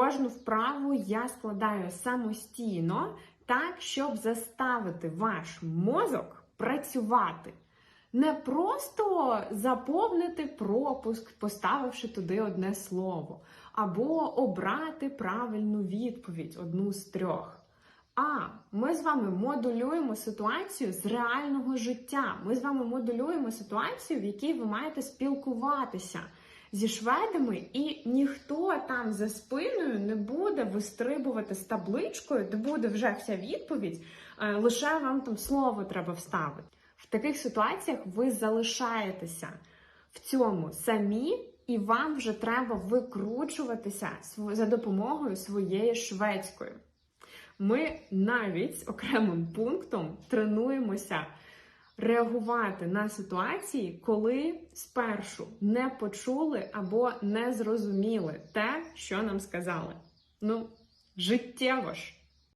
Кожну вправу я складаю самостійно, так, щоб заставити ваш мозок працювати. Не просто заповнити пропуск, поставивши туди одне слово, або обрати правильну відповідь, одну з трьох. А ми з вами модулюємо ситуацію з реального життя. Ми з вами модулюємо ситуацію, в якій ви маєте спілкуватися зі шведами, і ніхто там за спиною не буде вистрибувати з табличкою, де буде вже вся відповідь, е, лише вам там слово треба вставити. В таких ситуаціях ви залишаєтеся в цьому самі, і вам вже треба викручуватися за допомогою своєї шведської. Ми навіть окремим пунктом тренуємося реагувати на ситуації, коли спершу не почули або не зрозуміли те, що нам сказали. Ну, життєво ж.